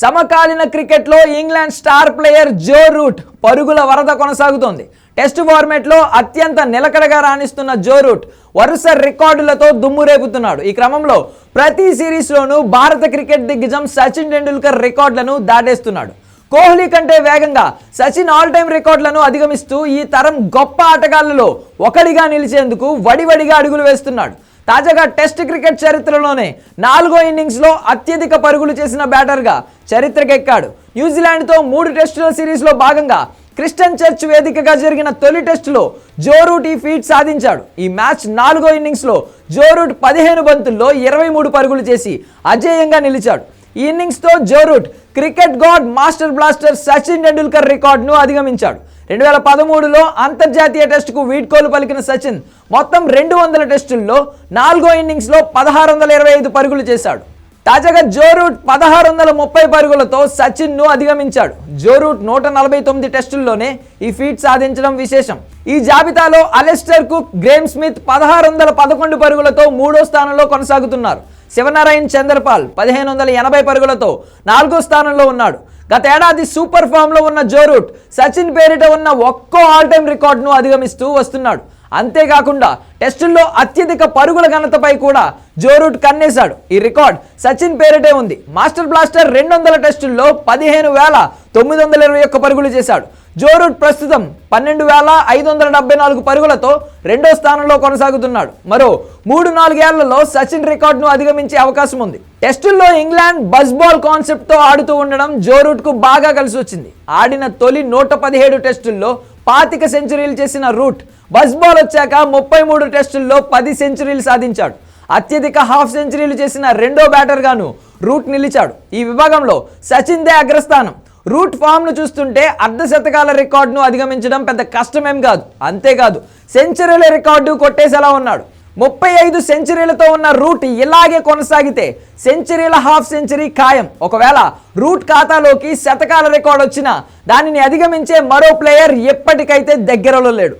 సమకాలీన క్రికెట్లో England star player Joe Root పరుగుల వరద కొనసాగుతోంది. టెస్ట్ ఫార్మేట్లో అత్యంత నిలకడగా రాణిస్తున్న జో రూట్ వరుస రికార్డులతో దుమ్ము రేపుతున్నాడు. ఈ క్రమంలో ప్రతి సిరీస్లోనూ భారత క్రికెట్ దిగ్గజం సచిన్ టెండూల్కర్ రికార్డులను దాటేస్తున్నాడు. కోహ్లీ కంటే వేగంగా సచిన్ ఆల్ టైమ్ రికార్డులను అధిగమిస్తూ ఈ తరం గొప్ప ఆటగాళ్ళలో ఒకడిగా నిలిచేందుకు వడివడిగా అడుగులు వేస్తున్నాడు. తాజాగా టెస్ట్ క్రికెట్ చరిత్రలోనే నాలుగో ఇన్నింగ్స్లో అత్యధిక పరుగులు చేసిన బ్యాటర్గా చరిత్రకెక్కాడు. న్యూజిలాండ్తో మూడు టెస్టుల సిరీస్లో భాగంగా క్రిస్టన్ చర్చ్ వేదికగా జరిగిన తొలి టెస్టులో జోరూట్ ఈ ఫీట్ సాధించాడు. ఈ మ్యాచ్ నాలుగో ఇన్నింగ్స్లో జోరూట్ పదిహేను బంతుల్లో ఇరవై మూడు పరుగులు చేసి అజేయంగా నిలిచాడు. ఈ ఇన్నింగ్స్తో Joe Root cricket god master blaster Sachin Tendulkar రికార్డును అధిగమించాడు. రెండు వేల పదమూడులో అంతర్జాతీయ టెస్టుకు వీడ్కోలు పలికిన సచిన్ మొత్తం రెండు వందల టెస్టుల్లో నాలుగో ఇన్నింగ్స్లో పదహారు వందల ఇరవై ఐదు పరుగులు చేశాడు. తాజాగా జోరూట్ పదహారు వందల ముప్పై పరుగులతో సచిన్ను అధిగమించాడు. జోరూట్ నూట నలభై తొమ్మిది టెస్టుల్లోనే ఈ ఫీట్ సాధించడం విశేషం. ఈ జాబితాలో అలెస్టర్ కుక్ గ్రేమ్ స్మిత్ పదహారు వందల పదకొండు పరుగులతో మూడో స్థానంలో కొనసాగుతున్నారు. శివనారాయణ్ చంద్రపాల్ పదిహేను వందల ఎనభై పరుగులతో నాలుగో స్థానంలో ఉన్నాడు. గతేడాది సూపర్ ఫామ్లో ఉన్న జోరూట్ సచిన్ పేరిట ఉన్న ఒక్కో ఆల్ టైమ్ రికార్డును అధిగమిస్తూ వస్తున్నాడు. అంతేకాకుండా టెస్టుల్లో అత్యధిక పరుగుల ఘనతపై కూడా జోరూట్ కన్నేశాడు. ఈ రికార్డ్ సచిన్ పేరిటే ఉంది. మాస్టర్ బ్లాస్టర్ రెండు వందల టెస్టుల్లో పదిహేను వేల తొమ్మిది వందల ఇరవై ఒక్క పరుగులు చేశాడు. జోరూట్ ప్రస్తుతం పన్నెండు వేల ఐదు వందల డెబ్బై నాలుగు పరుగులతో రెండో స్థానంలో కొనసాగుతున్నాడు. మరో మూడు నాలుగేళ్ళలో సచిన్ రికార్డును అధిగమించే అవకాశం ఉంది. టెస్టుల్లో ఇంగ్లాండ్ బస్ బాల్ కాన్సెప్ట్తో ఆడుతూ ఉండడం జోరూట్కు బాగా కలిసి వచ్చింది. ఆడిన తొలి నూట పదిహేడు టెస్టుల్లో పాతిక సెంచరీలు చేసిన రూట్ బస్ బాల్ వచ్చాక ముప్పై మూడు టెస్టుల్లో పది సెంచరీలు సాధించాడు. అత్యధిక హాఫ్ సెంచరీలు చేసిన రెండో బ్యాటర్గాను రూట్ నిలిచాడు. ఈ విభాగంలో సచిన్ దే అగ్రస్థానం. రూట్ ఫామ్ను చూస్తుంటే అర్ధ శతకాల రికార్డును అధిగమించడం పెద్ద కష్టమేం కాదు. అంతేకాదు సెంచరీల రికార్డు కొట్టేసేలా ఉన్నాడు. ముప్పై ఐదు సెంచరీలతో ఉన్న రూట్ ఇలాగే కొనసాగితే సెంచరీల హాఫ్ సెంచరీ ఖాయం. ఒకవేళ రూట్ ఖాతాలోకి శతకాల రికార్డు వచ్చినా దానిని అధిగమించే మరో ప్లేయర్ ఎప్పటికైతే దగ్గరలో లేడు.